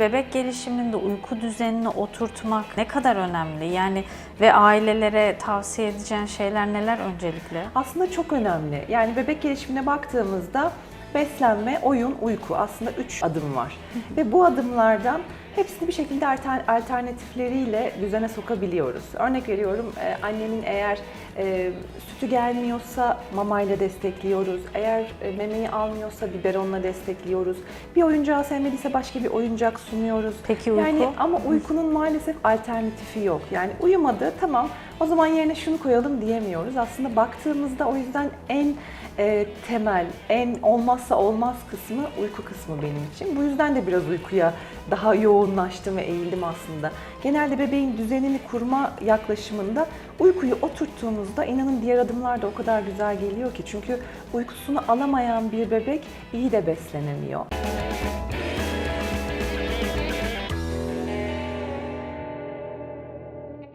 Bebek gelişiminde uyku düzenini oturtmak ne kadar önemli? Yani ve ailelere tavsiye edeceğin şeyler neler öncelikle? Aslında çok önemli. Yani bebek gelişimine baktığımızda beslenme, oyun, uyku aslında üç adım var. Ve bu adımlardan hepsini bir şekilde alter- alternatifleriyle düzene sokabiliyoruz. Örnek veriyorum e, annenin eğer e, sütü gelmiyorsa mamayla destekliyoruz. Eğer e, memeyi almıyorsa biberonla destekliyoruz. Bir oyuncağı sevmediyse başka bir oyuncak sunuyoruz. Peki uyku? Yani ama uykunun maalesef alternatifi yok. Yani uyumadı tamam o zaman yerine şunu koyalım diyemiyoruz. Aslında baktığımızda o yüzden en e, temel, en olmazsa olmaz kısmı uyku kısmı benim için. Bu yüzden de biraz uykuya daha yoğunlaştım ve eğildim aslında. Genelde bebeğin düzenini kurma yaklaşımında uykuyu oturttuğumuzda inanın diğer adımlar da o kadar güzel geliyor ki. Çünkü uykusunu alamayan bir bebek iyi de beslenemiyor.